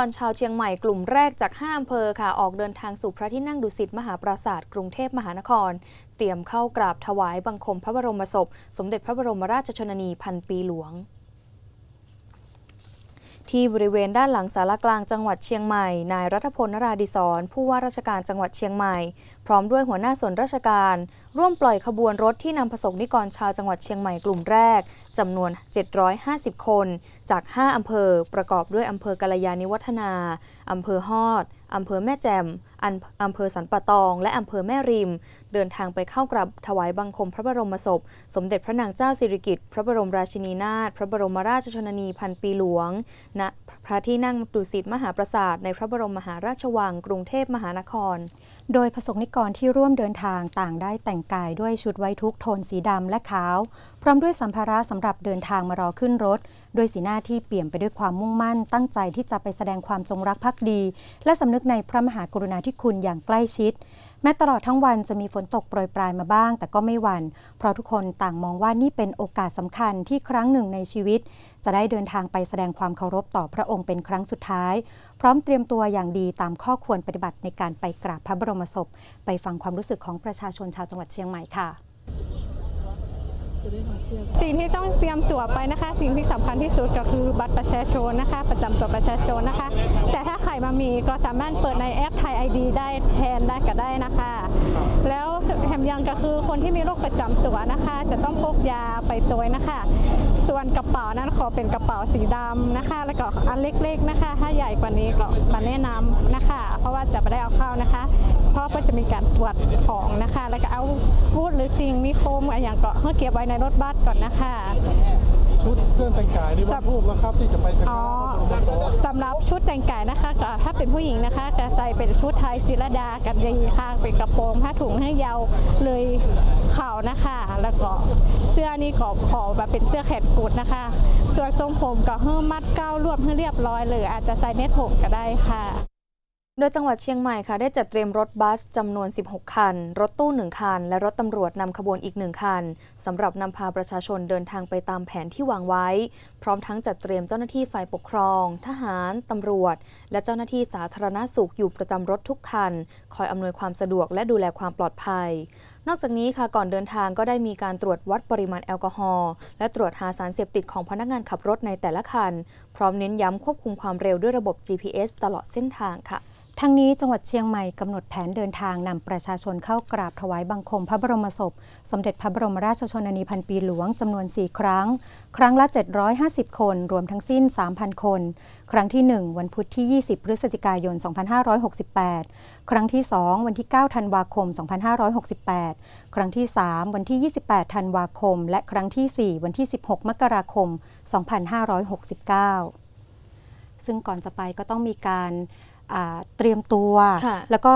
ตอนชาวเชียงใหม่กลุ่มแรกจาก5อำเภอค่ะ ออกเดินทางสู่พระที่นั่งดุสิตมหาปราสาทกรุงเทพมหานคร เตรียมเข้ากราบถวายบังคมพระบรมศพ สมเด็จพระบรมราชชนนีพันปีหลวง ที่บริเวณด้านหลังสารกลางจังหวัดเชียงใหม่ นายรัฐพลนราดิศรผู้ว่าราชการจังหวัดเชียงใหม่ พร้อมด้วยหัวหน้าส่วนราชการ ร่วมปล่อยขบวนรถที่นำประสงนิกรชาวจังหวัดเชียงใหม่กลุ่มแรกจำนวน 750 คน จาก 5 อำเภอ ประกอบด้วยอำเภอกาลยานิวัฒนาอำเภอฮอดอำเภอแม่แจ่ม อำเภอสันปะตอง และอำเภอแม่ริม เดินทางไปเข้ากราบถวายบังคมพระบรมศพ สมเด็จพระนางเจ้าสิริกิติ์พระบรมราชินีนาถพระบรมราชชนนีพันปีหลวงณพระที่นั่งดุสิตมหาปราสาทในพระบรมมหาราชวัง กรุงเทพมหานคร โดยประสงนิกรที่ร่วมเดินทางต่างได้แต่งกายด้วยชุดไว้ทุกโทนสีดำและขาว พร้อมด้วยสัมภาระสำหรับเดินทางมารอขึ้นรถด้วยสีหน้าที่เปี่ยมไปด้วยความมุ่งมั่นตั้งใจที่จะไปแสดงความจงรักภักดี และสำนึกในพระมหากรุณาธิคุณอย่างใกล้ชิด แม้ตลอดทั้งวันจะมีฝนตกโปรยปลายมาบ้าง แต่ก็ไม่หวัน่น เพราะทุกคนต่างมองว่านี่เป็นโอกาสสำคัญที่ครั้งหนึ่งในชีวิต จะได้เดินทางไปแสดงความเคารพต่อพระองค์เป็นครั้งสุดท้าย พร้อมเตรียมตัวอย่างดีตามข้อควรปฏิบัติในการไปกราบพระบรมศพ ไปฟังความรู้สึกของประชาชนชาวจังหวัดเชียงใหม่ค่ะ สิ่งที่ต้องเตรียมตั๋วไปนะคะ สิ่งที่สำคัญที่สุดก็คือบัตรประชาชนนะคะ ประจำตัวประชาชนนะคะ แต่ถ้าใครมามีก็สามารถเปิดในแอปไทยไอดีได้แทนได้ก็ได้นะคะ แล้วแถมยังก็คือคนที่มีโรคประจำตัวนะคะ จะต้องพกยาไปตัวนะคะ ส่วนกระเป๋านั้นขอเป็นกระเป๋าสีดำนะคะ แล้วก็อันเล็กๆนะคะ ถ้าใหญ่กว่านี้ก็มาแนะนำนะคะ เพราะว่าจะไม่ได้เอาเข้านะคะ เพราะก็จะมีการตรวจของนะคะ แล้วก็เอาพูดหรือสิ่งมีโคมอะไรอย่างก็เพื่อเก็บไว้ในรถบัสก่อนนะคะ ชุดเครื่องแต่งกายนี่ว่าถูกแล้วครับที่จะไปสักอ๋อ การะพระบรมศพสำหรับชุดแต่งกายนะคะก็ถ้าเป็นผู้หญิงนะคะจะใส่เป็นชุดไทยจิรดากันยีค่ะเป็นกระโปรงผ้าถุงให้ยาวเลยเข่านะคะ แล้วก็เสื้อนี่ก็ขอแบบเป็นเสื้อแขนกุดนะคะ ส่วนทรงผมก็เพิ่มมัดเก้า รวบให้เรียบร้อยเลยอาจจะใส่เน็ตผมก็ได้ค่ะ โดยจังหวัดเชียงใหม่ค่ะได้จัดเตรียมรถบัสจำนวน 16 คัน รถตู้ 1 คัน และรถตำรวจนำขบวนอีก 1 คันสำหรับนำพาประชาชนเดินทางไปตามแผนที่วางไว้ พร้อมทั้งจัดเตรียมเจ้าหน้าที่ฝ่ายปกครอง ทหาร ตำรวจ และเจ้าหน้าที่สาธารณสุขอยู่ประจำรถทุกคัน คอยอำนวยความสะดวกและดูแลความปลอดภัย นอกจากนี้ค่ะก่อนเดินทางก็ได้มีการตรวจวัดปริมาณแอลกอฮอล์และตรวจหาสารเสพติดของพนักงานขับรถในแต่ละคัน พร้อมเน้นย้ำควบคุมความเร็วด้วยระบบ GPS ตลอดเส้นทางค่ะ ทั้งนี้จังหวัดเชียงใหม่กำหนดแผนเดินทางนำประชาชนเข้ากราบถวายบังคมพระบรมศพ สมเด็จพระบรมราชชนนีพันปีหลวงจำนวน 4 ครั้ง ครั้งละ 750 คน รวมทั้งสิ้น 3,000 คน ครั้งที่ 1 วันพุธที่ 20 พฤศจิกายน 2568 ครั้งที่ 2 วันที่ 9 ธันวาคม 2568 ครั้งที่ 3 วันที่ 28 ธันวาคม และครั้งทีสี่4 วันที่ 16 มกราคม 2569 ซึ่งก่อนจะไปก็ต้องมีการ เตรียมตัวค่ะแล้วก็